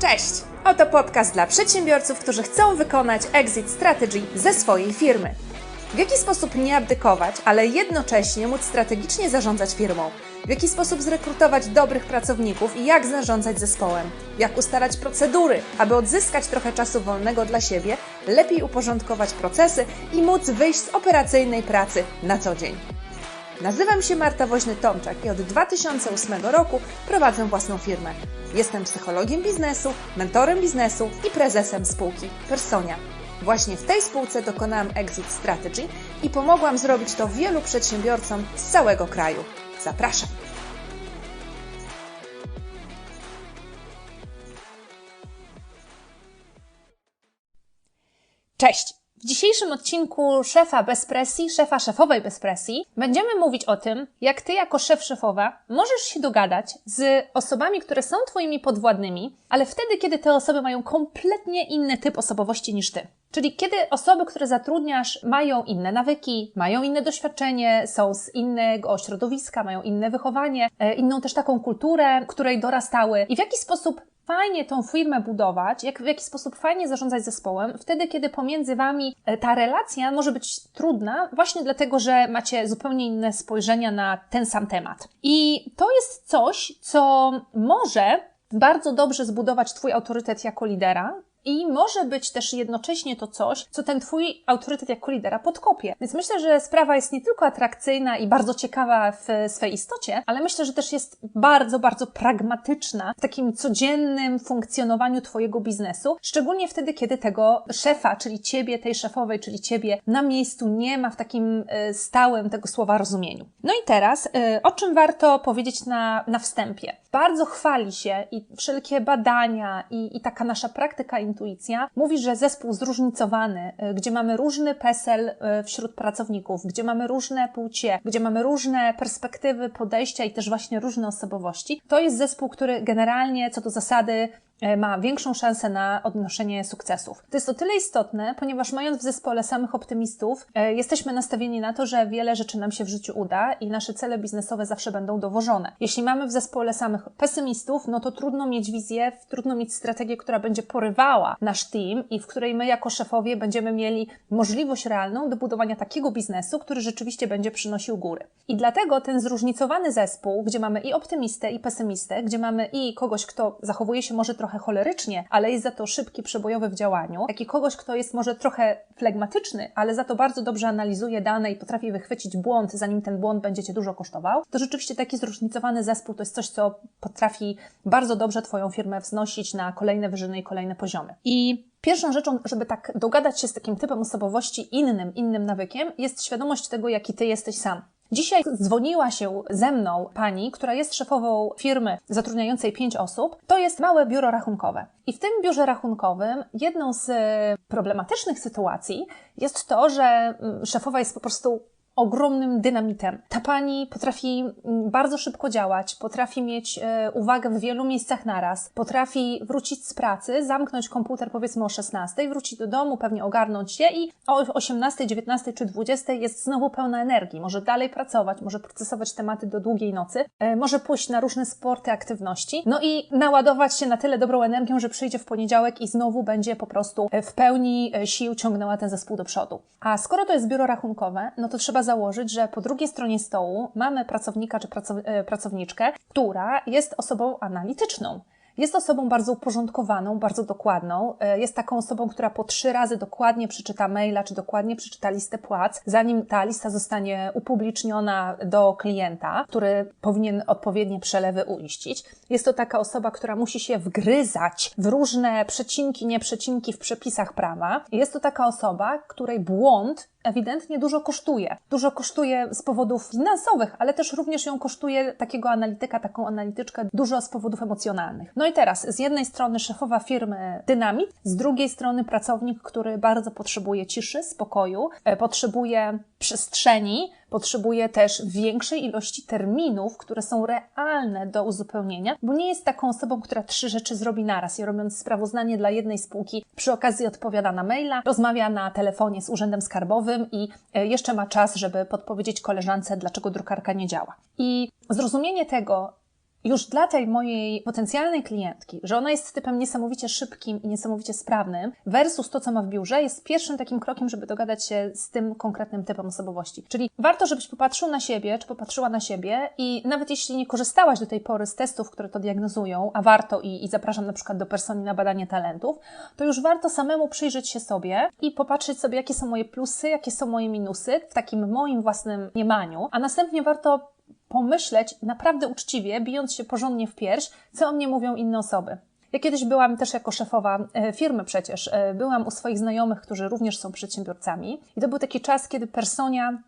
Cześć! Oto podcast dla przedsiębiorców, którzy chcą wykonać exit strategy ze swojej firmy. W jaki sposób nie abdykować, ale jednocześnie móc strategicznie zarządzać firmą? W jaki sposób zrekrutować dobrych pracowników i jak zarządzać zespołem? Jak ustalać procedury, aby odzyskać trochę czasu wolnego dla siebie, lepiej uporządkować procesy i móc wyjść z operacyjnej pracy na co dzień? Nazywam się Marta Woźny-Tomczak i od 2008 roku prowadzę własną firmę. Jestem psychologiem biznesu, mentorem biznesu i prezesem spółki Personia. Właśnie w tej spółce dokonałam exit strategy i pomogłam zrobić to wielu przedsiębiorcom z całego kraju. Zapraszam! Cześć! W dzisiejszym odcinku szefa bez presji, szefa szefowej bez presji, będziemy mówić o tym, jak ty jako szef szefowa możesz się dogadać z osobami, które są twoimi podwładnymi, ale wtedy, kiedy te osoby mają kompletnie inny typ osobowości niż ty. Czyli kiedy osoby, które zatrudniasz, mają inne nawyki, mają inne doświadczenie, są z innego środowiska, mają inne wychowanie, e, inną też taką kulturę, której dorastały i w jaki sposób fajnie tą firmę budować, jak, w jaki sposób fajnie zarządzać zespołem, wtedy, kiedy pomiędzy Wami e, ta relacja może być trudna, właśnie dlatego, że macie zupełnie inne spojrzenia na ten sam temat. I to jest coś, co może bardzo dobrze zbudować Twój autorytet jako lidera, i może być też jednocześnie to coś, co ten Twój autorytet jako lidera podkopie. Więc myślę, że sprawa jest nie tylko atrakcyjna i bardzo ciekawa w swej istocie, ale myślę, że też jest bardzo, bardzo pragmatyczna w takim codziennym funkcjonowaniu Twojego biznesu, szczególnie wtedy, kiedy tego szefa, czyli Ciebie, tej szefowej, czyli Ciebie na miejscu nie ma w takim e, stałym tego słowa rozumieniu. No i teraz, e, o czym warto powiedzieć na, na wstępie? Bardzo chwali się i wszelkie badania i, i taka nasza praktyka intuicja mówi, że zespół zróżnicowany, y, gdzie mamy różny PESEL y, wśród pracowników, gdzie mamy różne płcie, gdzie mamy różne perspektywy, podejścia i też właśnie różne osobowości, to jest zespół, który generalnie co do zasady ma większą szansę na odnoszenie sukcesów. To jest o tyle istotne, ponieważ mając w zespole samych optymistów, e, jesteśmy nastawieni na to, że wiele rzeczy nam się w życiu uda i nasze cele biznesowe zawsze będą dowożone. Jeśli mamy w zespole samych pesymistów, no to trudno mieć wizję, trudno mieć strategię, która będzie porywała nasz team i w której my jako szefowie będziemy mieli możliwość realną do budowania takiego biznesu, który rzeczywiście będzie przynosił góry. I dlatego ten zróżnicowany zespół, gdzie mamy i optymistę, i pesymistę, gdzie mamy i kogoś, kto zachowuje się może trochę trochę cholerycznie, ale jest za to szybki, przebojowy w działaniu, jak i kogoś, kto jest może trochę flegmatyczny, ale za to bardzo dobrze analizuje dane i potrafi wychwycić błąd, zanim ten błąd będzie Cię dużo kosztował, to rzeczywiście taki zróżnicowany zespół to jest coś, co potrafi bardzo dobrze Twoją firmę wznosić na kolejne wyżyny i kolejne poziomy. I Pierwszą rzeczą, żeby tak dogadać się z takim typem osobowości innym, innym nawykiem, jest świadomość tego, jaki ty jesteś sam. Dzisiaj dzwoniła się ze mną pani, która jest szefową firmy zatrudniającej pięć osób. To jest małe biuro rachunkowe. I w tym biurze rachunkowym jedną z problematycznych sytuacji jest to, że mm, szefowa jest po prostu ogromnym dynamitem. Ta pani potrafi mm, bardzo szybko działać, potrafi mieć e, uwagę w wielu miejscach naraz, potrafi wrócić z pracy, zamknąć komputer powiedzmy o 16, wrócić do domu, pewnie ogarnąć się i o 18, 19 czy 20 jest znowu pełna energii. Może dalej pracować, może procesować tematy do długiej nocy, e, może pójść na różne sporty, aktywności, no i naładować się na tyle dobrą energią, że przyjdzie w poniedziałek i znowu będzie po prostu e, w pełni sił ciągnęła ten zespół do przodu. A skoro to jest biuro rachunkowe, no to trzeba założyć, że po drugiej stronie stołu mamy pracownika czy e, pracowniczkę, która jest osobą analityczną. Jest osobą bardzo uporządkowaną, bardzo dokładną. E, jest taką osobą, która po trzy razy dokładnie przeczyta maila, czy dokładnie przeczyta listę płac, zanim ta lista zostanie upubliczniona do klienta, który powinien odpowiednie przelewy uiścić. Jest to taka osoba, która musi się wgryzać w różne przecinki, nieprzecinki w przepisach prawa. Jest to taka osoba, której błąd ewidentnie dużo kosztuje. Dużo kosztuje z powodów finansowych, ale też również ją kosztuje takiego analityka, taką analityczkę dużo z powodów emocjonalnych. No i teraz z jednej strony szefowa firmy dynamit, z drugiej strony pracownik, który bardzo potrzebuje ciszy, spokoju, e, potrzebuje przestrzeni, potrzebuje też większej ilości terminów, które są realne do uzupełnienia, bo nie jest taką osobą, która trzy rzeczy zrobi naraz i robiąc sprawozdanie dla jednej spółki, przy okazji odpowiada na maila, rozmawia na telefonie z urzędem skarbowym i e, jeszcze ma czas, żeby podpowiedzieć koleżance, dlaczego drukarka nie działa. I zrozumienie tego, już dla tej mojej potencjalnej klientki, że ona jest typem niesamowicie szybkim i niesamowicie sprawnym, versus to, co ma w biurze, jest pierwszym takim krokiem, żeby dogadać się z tym konkretnym typem osobowości. Czyli warto, żebyś popatrzył na siebie, czy popatrzyła na siebie i nawet jeśli nie korzystałaś do tej pory z testów, które to diagnozują, a warto i, i zapraszam na przykład do personi na badanie talentów, to już warto samemu przyjrzeć się sobie i popatrzeć sobie, jakie są moje plusy, jakie są moje minusy w takim moim własnym mniemaniu, a następnie warto pomyśleć naprawdę uczciwie, bijąc się porządnie w pierś, co o mnie mówią inne osoby. Ja kiedyś byłam też jako szefowa e, firmy przecież, e, byłam u swoich znajomych, którzy również są przedsiębiorcami i to był taki czas, kiedy Personia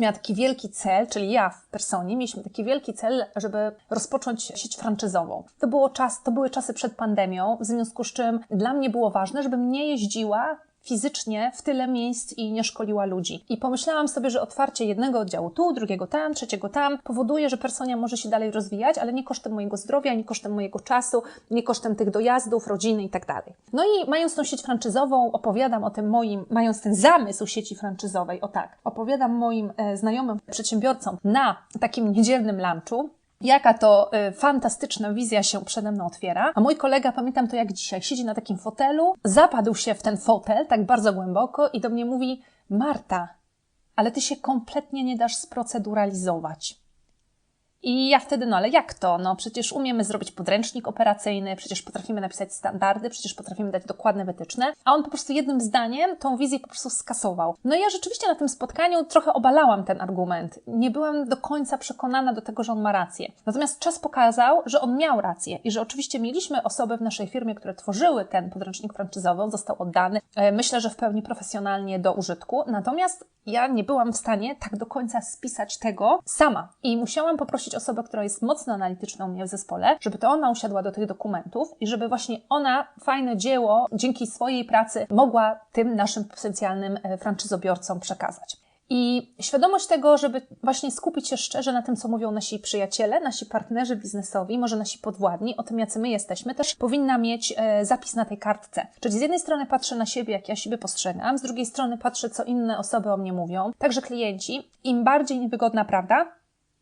miała taki wielki cel, czyli ja w Personie mieliśmy taki wielki cel, żeby rozpocząć sieć franczyzową. To, było czas, to były czasy przed pandemią, w związku z czym dla mnie było ważne, żebym nie jeździła fizycznie w tyle miejsc i nie szkoliła ludzi. I pomyślałam sobie, że otwarcie jednego oddziału tu, drugiego tam, trzeciego tam powoduje, że personia może się dalej rozwijać, ale nie kosztem mojego zdrowia, nie kosztem mojego czasu, nie kosztem tych dojazdów, rodziny i tak dalej. No i mając tą sieć franczyzową, opowiadam o tym moim, mając ten zamysł sieci franczyzowej, o tak, opowiadam moim e, znajomym przedsiębiorcom na takim niedzielnym lunchu, Jaka to y, fantastyczna wizja się przede mną otwiera. A mój kolega, pamiętam to jak dzisiaj, siedzi na takim fotelu, zapadł się w ten fotel tak bardzo głęboko i do mnie mówi: Marta, ale ty się kompletnie nie dasz sproceduralizować. I ja wtedy, no ale jak to? No przecież umiemy zrobić podręcznik operacyjny, przecież potrafimy napisać standardy, przecież potrafimy dać dokładne wytyczne, a on po prostu jednym zdaniem tą wizję po prostu skasował. No i ja rzeczywiście na tym spotkaniu trochę obalałam ten argument. Nie byłam do końca przekonana do tego, że on ma rację. Natomiast czas pokazał, że on miał rację i że oczywiście mieliśmy osoby w naszej firmie, które tworzyły ten podręcznik franczyzowy, on został oddany, e, myślę, że w pełni profesjonalnie do użytku. Natomiast ja nie byłam w stanie tak do końca spisać tego sama i musiałam poprosić osobę, która jest mocno analityczna u mnie w zespole, żeby to ona usiadła do tych dokumentów i żeby właśnie ona fajne dzieło dzięki swojej pracy mogła tym naszym potencjalnym e, franczyzobiorcom przekazać. I świadomość tego, żeby właśnie skupić się szczerze na tym, co mówią nasi przyjaciele, nasi partnerzy biznesowi, może nasi podwładni, o tym, jacy my jesteśmy, też powinna mieć e, zapis na tej kartce. Czyli z jednej strony patrzę na siebie, jak ja siebie postrzegam, z drugiej strony patrzę, co inne osoby o mnie mówią, także klienci. Im bardziej niewygodna prawda,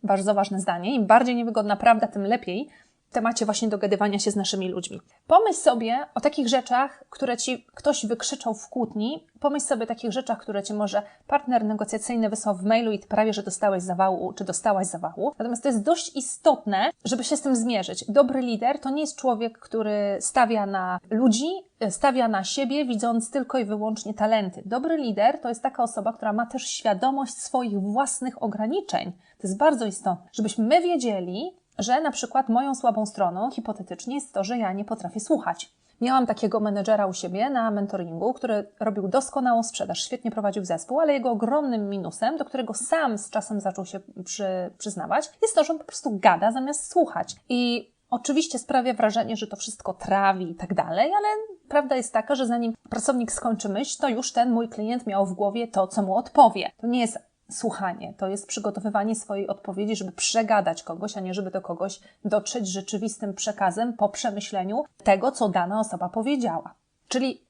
bardzo ważne zdanie, im bardziej niewygodna prawda, tym lepiej, temacie właśnie dogadywania się z naszymi ludźmi. Pomyśl sobie o takich rzeczach, które ci ktoś wykrzyczał w kłótni. Pomyśl sobie o takich rzeczach, które ci może partner negocjacyjny wysłał w mailu i prawie, że dostałeś zawału, czy dostałaś zawału. Natomiast to jest dość istotne, żeby się z tym zmierzyć. Dobry lider to nie jest człowiek, który stawia na ludzi, stawia na siebie, widząc tylko i wyłącznie talenty. Dobry lider to jest taka osoba, która ma też świadomość swoich własnych ograniczeń. To jest bardzo istotne, żebyśmy my wiedzieli, że na przykład moją słabą stroną hipotetycznie jest to, że ja nie potrafię słuchać. Miałam takiego menedżera u siebie na mentoringu, który robił doskonałą sprzedaż, świetnie prowadził zespół, ale jego ogromnym minusem, do którego sam z czasem zaczął się przy, przyznawać, jest to, że on po prostu gada zamiast słuchać. I oczywiście sprawia wrażenie, że to wszystko trawi i tak dalej, ale prawda jest taka, że zanim pracownik skończy myśl, to już ten mój klient miał w głowie to, co mu odpowie. To nie jest słuchanie, to jest przygotowywanie swojej odpowiedzi, żeby przegadać kogoś, a nie żeby do kogoś dotrzeć rzeczywistym przekazem po przemyśleniu tego, co dana osoba powiedziała. Czyli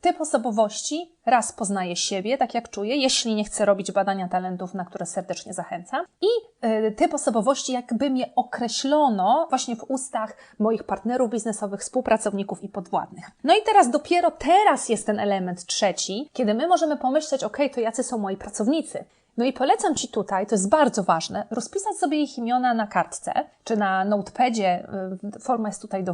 Typ osobowości raz poznaje siebie, tak jak czuje, jeśli nie chce robić badania talentów, na które serdecznie zachęcam. I y, typ osobowości, jakby mnie określono właśnie w ustach moich partnerów biznesowych, współpracowników i podwładnych. No i teraz dopiero teraz jest ten element trzeci, kiedy my możemy pomyśleć, ok, to jacy są moi pracownicy. No i polecam Ci tutaj, to jest bardzo ważne, rozpisać sobie ich imiona na kartce, czy na notepadzie, y, forma jest tutaj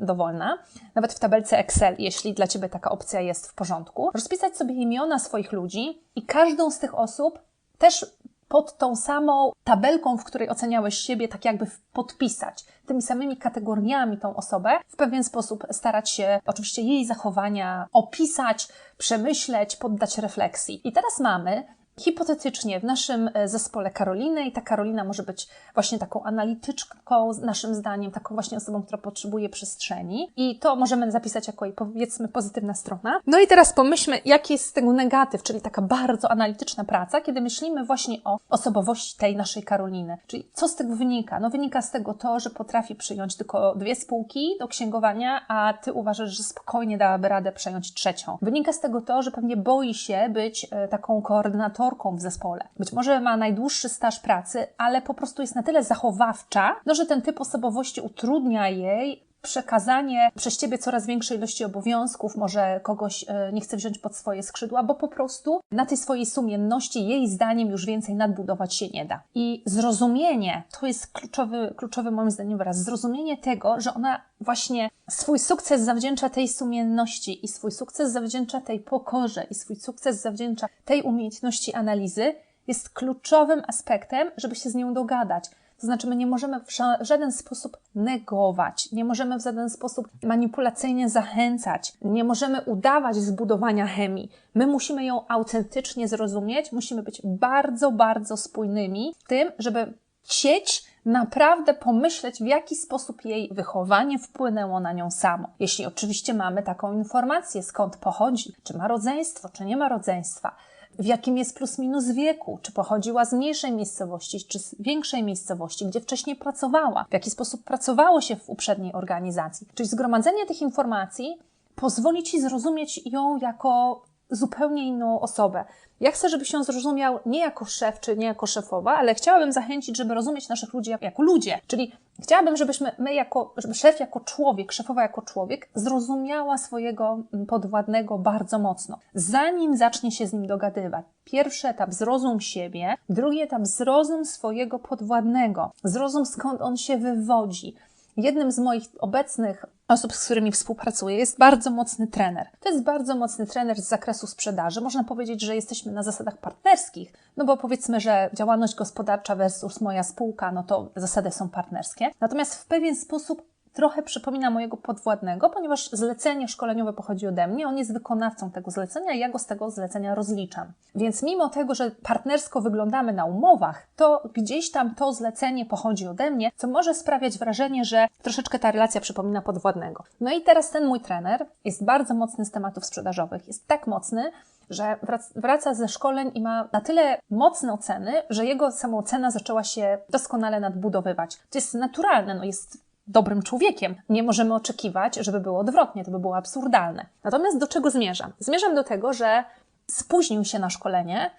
dowolna, nawet w tabelce Excel, jeśli dla Ciebie taka opcja jest w porządku. Rozpisać sobie imiona swoich ludzi i każdą z tych osób też pod tą samą tabelką, w której oceniałeś siebie, tak jakby podpisać tymi samymi kategoriami tą osobę, w pewien sposób starać się oczywiście jej zachowania opisać, przemyśleć, poddać refleksji. I teraz mamy hipotetycznie w naszym e, zespole Karoliny i ta Karolina może być właśnie taką analityczką, naszym zdaniem, taką właśnie osobą, która potrzebuje przestrzeni i to możemy zapisać jako jej powiedzmy pozytywna strona. No i teraz pomyślmy, jaki jest z tego negatyw, czyli taka bardzo analityczna praca, kiedy myślimy właśnie o osobowości tej naszej Karoliny. Czyli co z tego wynika? No wynika z tego to, że potrafi przyjąć tylko dwie spółki do księgowania, a ty uważasz, że spokojnie dałaby radę przejąć trzecią. Wynika z tego to, że pewnie boi się być e, taką koordynatorką w zespole. Być może ma najdłuższy staż pracy, ale po prostu jest na tyle zachowawcza, no, że ten typ osobowości utrudnia jej przekazanie przez ciebie coraz większej ilości obowiązków, może kogoś e, nie chce wziąć pod swoje skrzydła, bo po prostu na tej swojej sumienności jej zdaniem już więcej nadbudować się nie da. I zrozumienie, to jest kluczowy, kluczowy moim zdaniem wyraz, zrozumienie tego, że ona właśnie swój sukces zawdzięcza tej sumienności i swój sukces zawdzięcza tej pokorze i swój sukces zawdzięcza tej umiejętności analizy, jest kluczowym aspektem, żeby się z nią dogadać. To znaczy, my nie możemy w żaden sposób negować, nie możemy w żaden sposób manipulacyjnie zachęcać, nie możemy udawać zbudowania chemii. My musimy ją autentycznie zrozumieć, musimy być bardzo, bardzo spójnymi w tym, żeby chcieć naprawdę pomyśleć, w jaki sposób jej wychowanie wpłynęło na nią samo. Jeśli oczywiście mamy taką informację, skąd pochodzi, czy ma rodzeństwo, czy nie ma rodzeństwa w jakim jest plus minus wieku, czy pochodziła z mniejszej miejscowości, czy z większej miejscowości, gdzie wcześniej pracowała, w jaki sposób pracowało się w uprzedniej organizacji. Czyli zgromadzenie tych informacji pozwoli ci zrozumieć ją jako zupełnie inną osobę. Ja chcę, żebyś ją zrozumiał nie jako szef czy nie jako szefowa, ale chciałabym zachęcić, żeby rozumieć naszych ludzi jako ludzie. Czyli chciałabym, żebyśmy my jako, żeby szef jako człowiek, szefowa jako człowiek zrozumiała swojego podwładnego bardzo mocno, zanim zacznie się z nim dogadywać. Pierwszy etap zrozum siebie, drugi etap zrozum swojego podwładnego, zrozum skąd on się wywodzi. Jednym z moich obecnych osób, z którymi współpracuję, jest bardzo mocny trener. To jest bardzo mocny trener z zakresu sprzedaży. Można powiedzieć, że jesteśmy na zasadach partnerskich, no bo powiedzmy, że działalność gospodarcza versus moja spółka, no to zasady są partnerskie. Natomiast w pewien sposób trochę przypomina mojego podwładnego, ponieważ zlecenie szkoleniowe pochodzi ode mnie, on jest wykonawcą tego zlecenia i ja go z tego zlecenia rozliczam. Więc mimo tego, że partnersko wyglądamy na umowach, to gdzieś tam to zlecenie pochodzi ode mnie, co może sprawiać wrażenie, że troszeczkę ta relacja przypomina podwładnego. No i teraz ten mój trener jest bardzo mocny z tematów sprzedażowych. Jest tak mocny, że wraca ze szkoleń i ma na tyle mocne oceny, że jego samoocena zaczęła się doskonale nadbudowywać. To jest naturalne, no jest dobrym człowiekiem. Nie możemy oczekiwać, żeby było odwrotnie, to by było absurdalne. Natomiast do czego zmierzam? Zmierzam do tego, że spóźnił się na szkolenie.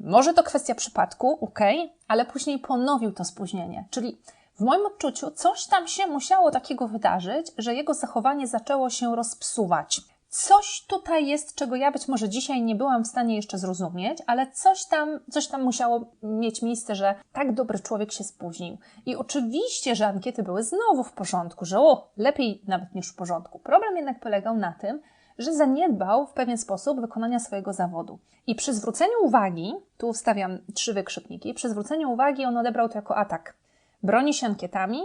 Może to kwestia przypadku, ok, ale później ponowił to spóźnienie. Czyli w moim odczuciu coś tam się musiało takiego wydarzyć, że jego zachowanie zaczęło się rozpsuwać coś tutaj jest, czego ja być może dzisiaj nie byłam w stanie jeszcze zrozumieć, ale coś tam, coś tam musiało mieć miejsce, że tak dobry człowiek się spóźnił. I oczywiście, że ankiety były znowu w porządku, że o, lepiej nawet niż w porządku. Problem jednak polegał na tym, że zaniedbał w pewien sposób wykonania swojego zawodu. I przy zwróceniu uwagi, tu wstawiam trzy wykrzykniki, przy zwróceniu uwagi on odebrał to jako atak. Broni się ankietami,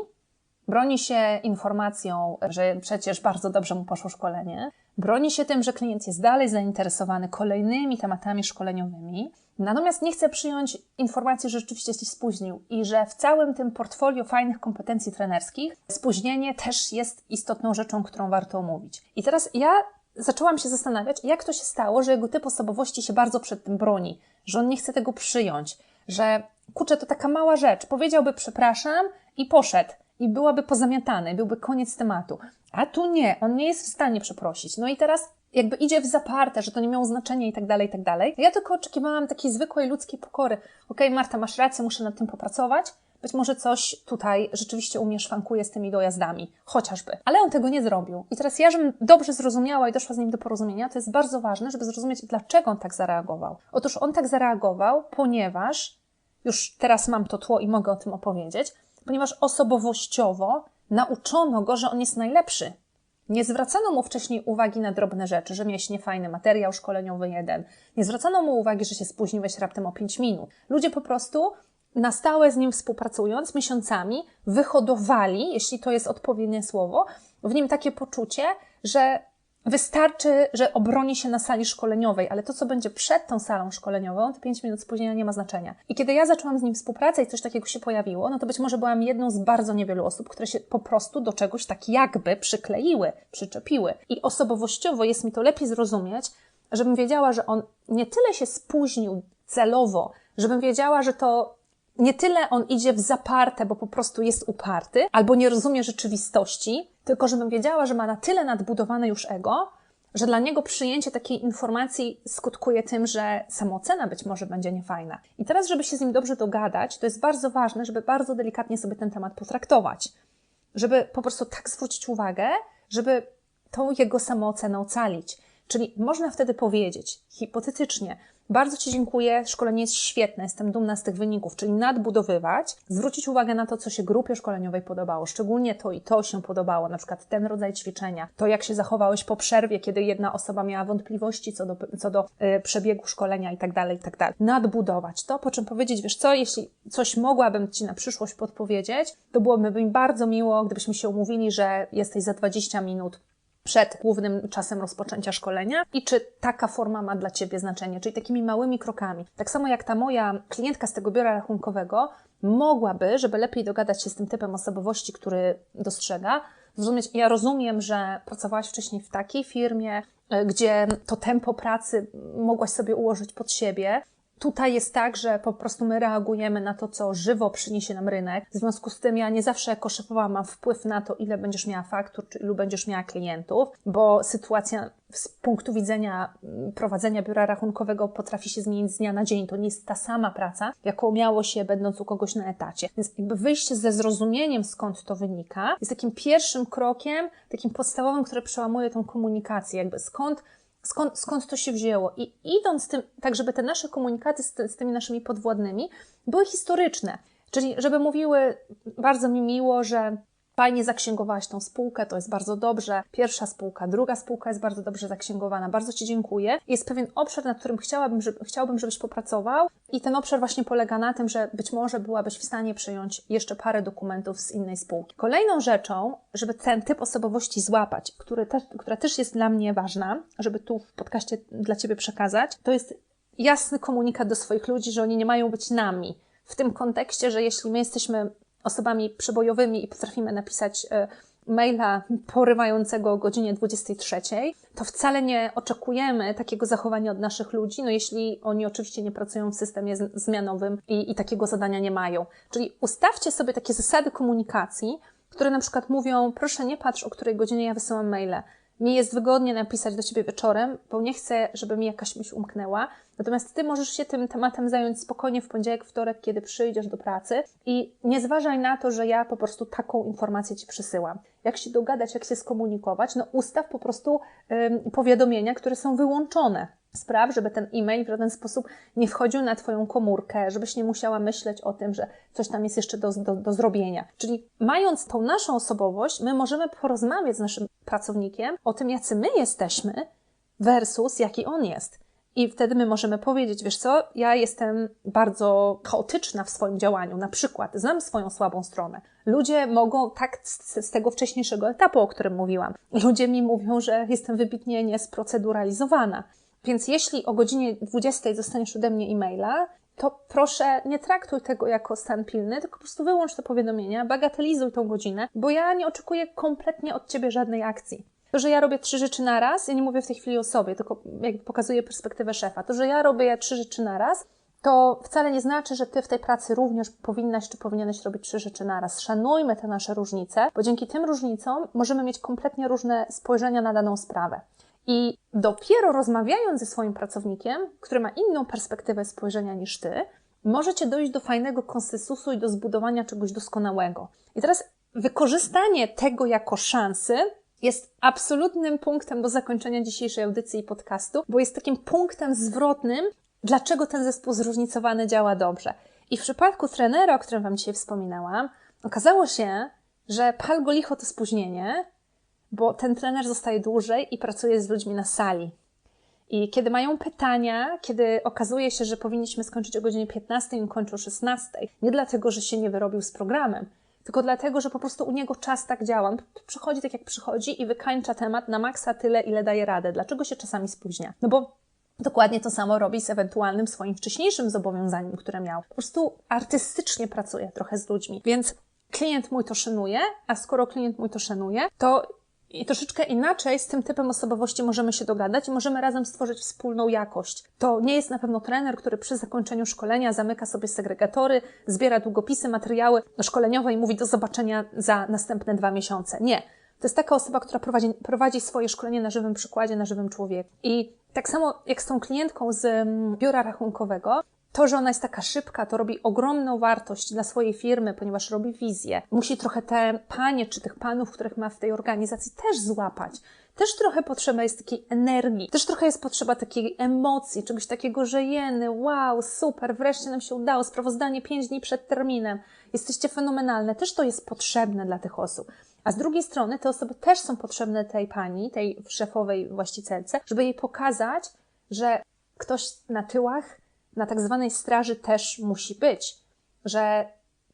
broni się informacją, że przecież bardzo dobrze mu poszło szkolenie, Broni się tym, że klient jest dalej zainteresowany kolejnymi tematami szkoleniowymi, natomiast nie chce przyjąć informacji, że rzeczywiście się spóźnił i że w całym tym portfolio fajnych kompetencji trenerskich spóźnienie też jest istotną rzeczą, którą warto omówić. I teraz ja zaczęłam się zastanawiać, jak to się stało, że jego typ osobowości się bardzo przed tym broni, że on nie chce tego przyjąć, że kurczę, to taka mała rzecz, powiedziałby przepraszam i poszedł i byłaby pozamiatany, byłby koniec tematu. A tu nie, on nie jest w stanie przeprosić. No i teraz jakby idzie w zaparte, że to nie miało znaczenia i tak dalej, i tak dalej. Ja tylko oczekiwałam takiej zwykłej ludzkiej pokory. Okej, okay, Marta, masz rację, muszę nad tym popracować. Być może coś tutaj rzeczywiście u mnie szwankuje z tymi dojazdami, chociażby. Ale on tego nie zrobił. I teraz ja, żebym dobrze zrozumiała i doszła z nim do porozumienia, to jest bardzo ważne, żeby zrozumieć, dlaczego on tak zareagował. Otóż on tak zareagował, ponieważ, już teraz mam to tło i mogę o tym opowiedzieć, ponieważ osobowościowo nauczono go, że on jest najlepszy. Nie zwracano mu wcześniej uwagi na drobne rzeczy, że miałeś niefajny materiał szkoleniowy jeden. Nie zwracano mu uwagi, że się spóźniłeś raptem o 5 minut. Ludzie po prostu na stałe z nim współpracując miesiącami wyhodowali, jeśli to jest odpowiednie słowo, w nim takie poczucie, że Wystarczy, że obroni się na sali szkoleniowej, ale to, co będzie przed tą salą szkoleniową, te 5 minut spóźnienia nie ma znaczenia. I kiedy ja zaczęłam z nim współpracę i coś takiego się pojawiło, no to być może byłam jedną z bardzo niewielu osób, które się po prostu do czegoś tak jakby przykleiły, przyczepiły. I osobowościowo jest mi to lepiej zrozumieć, żebym wiedziała, że on nie tyle się spóźnił celowo, żebym wiedziała, że to nie tyle on idzie w zaparte, bo po prostu jest uparty, albo nie rozumie rzeczywistości, tylko żebym wiedziała, że ma na tyle nadbudowane już ego, że dla niego przyjęcie takiej informacji skutkuje tym, że samoocena być może będzie niefajna. I teraz, żeby się z nim dobrze dogadać, to jest bardzo ważne, żeby bardzo delikatnie sobie ten temat potraktować. Żeby po prostu tak zwrócić uwagę, żeby tą jego samoocenę ocalić. Czyli można wtedy powiedzieć, hipotetycznie, bardzo Ci dziękuję, szkolenie jest świetne, jestem dumna z tych wyników, czyli nadbudowywać, zwrócić uwagę na to, co się grupie szkoleniowej podobało, szczególnie to i to się podobało, na przykład ten rodzaj ćwiczenia, to jak się zachowałeś po przerwie, kiedy jedna osoba miała wątpliwości co do, co do y, przebiegu szkolenia i tak dalej, i tak dalej. Nadbudować to, po czym powiedzieć, wiesz co, jeśli coś mogłabym Ci na przyszłość podpowiedzieć, to byłoby mi bardzo miło, gdybyśmy się umówili, że jesteś za 20 minut przed głównym czasem rozpoczęcia szkolenia i czy taka forma ma dla Ciebie znaczenie, czyli takimi małymi krokami. Tak samo jak ta moja klientka z tego biura rachunkowego mogłaby, żeby lepiej dogadać się z tym typem osobowości, który dostrzega, zrozumieć, ja rozumiem, że pracowałaś wcześniej w takiej firmie, e, gdzie to tempo pracy mogłaś sobie ułożyć pod siebie, Tutaj jest tak, że po prostu my reagujemy na to, co żywo przyniesie nam rynek. W związku z tym ja nie zawsze jako szefowa mam wpływ na to, ile będziesz miała faktur, czy ilu będziesz miała klientów, bo sytuacja z punktu widzenia mm, prowadzenia biura rachunkowego potrafi się zmienić z dnia na dzień. To nie jest ta sama praca, jaką miało się będąc u kogoś na etacie. Więc jakby wyjście ze zrozumieniem, skąd to wynika, jest takim pierwszym krokiem, takim podstawowym, które przełamuje tą komunikację, jakby skąd skąd, skąd to się wzięło. I idąc tym, tak żeby te nasze komunikaty z, z tymi naszymi podwładnymi były historyczne. Czyli żeby mówiły, bardzo mi miło, że fajnie zaksięgowałaś tą spółkę, to jest bardzo dobrze. Pierwsza spółka, druga spółka jest bardzo dobrze zaksięgowana, bardzo Ci dziękuję. Jest pewien obszar, nad którym chciałabym, żeby, chciałbym, żebyś popracował i ten obszar właśnie polega na tym, że być może byłabyś w stanie przyjąć jeszcze parę dokumentów z innej spółki. Kolejną rzeczą, żeby ten typ osobowości złapać, który te, która też jest dla mnie ważna, żeby tu w podcaście dla Ciebie przekazać, to jest jasny komunikat do swoich ludzi, że oni nie mają być nami. W tym kontekście, że jeśli my jesteśmy osobami przebojowymi i potrafimy napisać e, maila porywającego o godzinie 23, to wcale nie oczekujemy takiego zachowania od naszych ludzi, no jeśli oni oczywiście nie pracują w systemie zmianowym i, i takiego zadania nie mają. Czyli ustawcie sobie takie zasady komunikacji, które na przykład mówią, proszę nie patrz, o której godzinie ja wysyłam maile. Mi jest wygodnie napisać do Ciebie wieczorem, bo nie chcę, żeby mi jakaś myśl umknęła. Natomiast Ty możesz się tym tematem zająć spokojnie w poniedziałek, wtorek, kiedy przyjdziesz do pracy i nie zważaj na to, że ja po prostu taką informację Ci przysyłam. Jak się dogadać, jak się skomunikować? No ustaw po prostu ym, powiadomienia, które są wyłączone Spraw, żeby ten e-mail w żaden sposób nie wchodził na Twoją komórkę, żebyś nie musiała myśleć o tym, że coś tam jest jeszcze do, do, do zrobienia. Czyli mając tą naszą osobowość, my możemy porozmawiać z naszym pracownikiem o tym, jacy my jesteśmy versus jaki on jest. I wtedy my możemy powiedzieć, wiesz co, ja jestem bardzo chaotyczna w swoim działaniu. Na przykład, znam swoją słabą stronę. Ludzie mogą, tak z, z, tego wcześniejszego etapu, o którym mówiłam, ludzie mi mówią, że jestem wybitnie niesproceduralizowana. Więc jeśli o godzinie 20 dostaniesz ode mnie e-maila, to proszę nie traktuj tego jako stan pilny, tylko po prostu wyłącz te powiadomienia, bagatelizuj tą godzinę, bo ja nie oczekuję kompletnie od ciebie żadnej akcji. To, że ja robię trzy rzeczy na raz, ja nie mówię w tej chwili o sobie, tylko jakby pokazuję perspektywę szefa. To, że ja robię trzy rzeczy na raz, to wcale nie znaczy, że ty w tej pracy również powinnaś czy powinieneś robić trzy rzeczy naraz. Szanujmy te nasze różnice, bo dzięki tym różnicom możemy mieć kompletnie różne spojrzenia na daną sprawę. I dopiero rozmawiając ze swoim pracownikiem, który ma inną perspektywę spojrzenia niż ty, możecie dojść do fajnego konsensusu i do zbudowania czegoś doskonałego. I teraz wykorzystanie tego jako szansy jest absolutnym punktem do zakończenia dzisiejszej audycji i podcastu, bo jest takim punktem zwrotnym, dlaczego ten zespół zróżnicowany działa dobrze. I w przypadku trenera, o którym Wam dzisiaj wspominałam, okazało się, że pal to spóźnienie, bo ten trener zostaje dłużej i pracuje z ludźmi na sali. I kiedy mają pytania, kiedy okazuje się, że powinniśmy skończyć o godzinie 15 i kończą o 16, nie dlatego, że się nie wyrobił z programem, tylko dlatego, że po prostu u niego czas tak działa. przychodzi tak, jak przychodzi i wykańcza temat na maksa tyle, ile daje radę. Dlaczego się czasami spóźnia? No bo Dokładnie to samo robi z ewentualnym swoim wcześniejszym zobowiązaniem, które miał. Po prostu artystycznie pracuje trochę z ludźmi. Więc klient mój to szanuje, a skoro klient mój to szanuje, to i troszeczkę inaczej z tym typem osobowości możemy się dogadać i możemy razem stworzyć wspólną jakość. To nie jest na pewno trener, który przy zakończeniu szkolenia zamyka sobie segregatory, zbiera długopisy, materiały szkoleniowe i mówi do zobaczenia za następne dwa miesiące. Nie. To jest taka osoba, która prowadzi, prowadzi swoje szkolenie na żywym przykładzie, na żywym człowieku. I tak samo jak z tą klientką z mm, biura rachunkowego, to, że ona jest taka szybka, to robi ogromną wartość dla swojej firmy, ponieważ robi wizję. Musi trochę te panie czy tych panów, których ma w tej organizacji, też złapać. Też trochę potrzeba jest takiej energii, też trochę jest potrzeba takiej emocji, czegoś takiego, że jeny, wow, super, wreszcie nam się udało, sprawozdanie pięć dni przed terminem, jesteście fenomenalne. Też to jest potrzebne dla tych osób. A z drugiej strony te osoby też są potrzebne tej pani, tej szefowej właścicielce, żeby jej pokazać, że ktoś na tyłach, na tak zwanej straży też musi być, że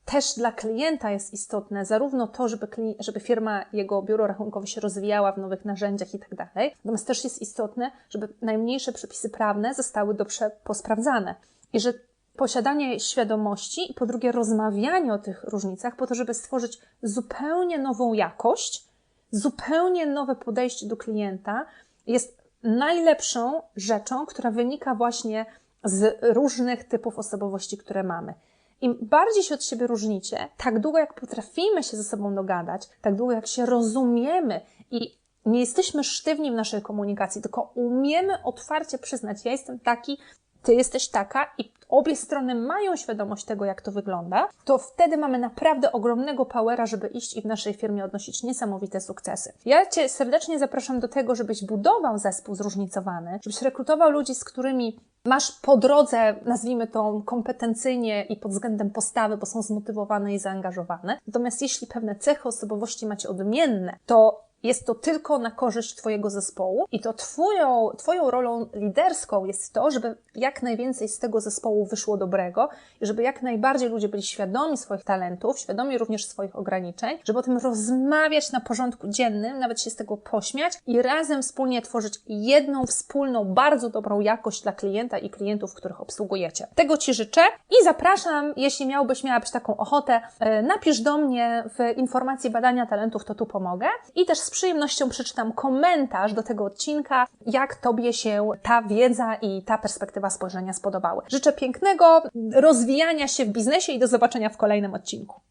też dla klienta jest istotne zarówno to, żeby, żeby firma, jego biuro rachunkowe się rozwijała w nowych narzędziach i tak dalej, natomiast też jest istotne, żeby najmniejsze przepisy prawne zostały dobrze posprawdzane. I że posiadanie świadomości i po drugie rozmawianie o tych różnicach po to, żeby stworzyć zupełnie nową jakość, zupełnie nowe podejście do klienta jest najlepszą rzeczą, która wynika właśnie z różnych typów osobowości, które mamy. Im bardziej się od siebie różnicie, tak długo jak potrafimy się ze sobą dogadać, tak długo jak się rozumiemy i nie jesteśmy sztywni w naszej komunikacji, tylko umiemy otwarcie przyznać, ja jestem taki, ty jesteś taka i obie strony mają świadomość tego, jak to wygląda, to wtedy mamy naprawdę ogromnego powera, żeby iść i w naszej firmie odnosić niesamowite sukcesy. Ja Cię serdecznie zapraszam do tego, żebyś budował zespół zróżnicowany, żebyś rekrutował ludzi, z którymi masz po drodze, nazwijmy to kompetencyjnie i pod względem postawy, bo są zmotywowane i zaangażowane. Natomiast jeśli pewne cechy osobowości macie odmienne, to jest to tylko na korzyść Twojego zespołu i to twoją, twoją rolą liderską jest to, żeby jak najwięcej z tego zespołu wyszło dobrego i żeby jak najbardziej ludzie byli świadomi swoich talentów, świadomi również swoich ograniczeń, żeby o tym rozmawiać na porządku dziennym, nawet się z tego pośmiać i razem wspólnie tworzyć jedną wspólną, bardzo dobrą jakość dla klienta i klientów, których obsługujecie. Tego Ci życzę i zapraszam, jeśli miałbyś, miałabyś taką ochotę, e, napisz do mnie w informacji badania talentów, to tu pomogę i też przyjemnością przeczytam komentarz do tego odcinka, jak Tobie się ta wiedza i ta perspektywa spojrzenia spodobały. Życzę pięknego rozwijania się w biznesie i do zobaczenia w kolejnym odcinku.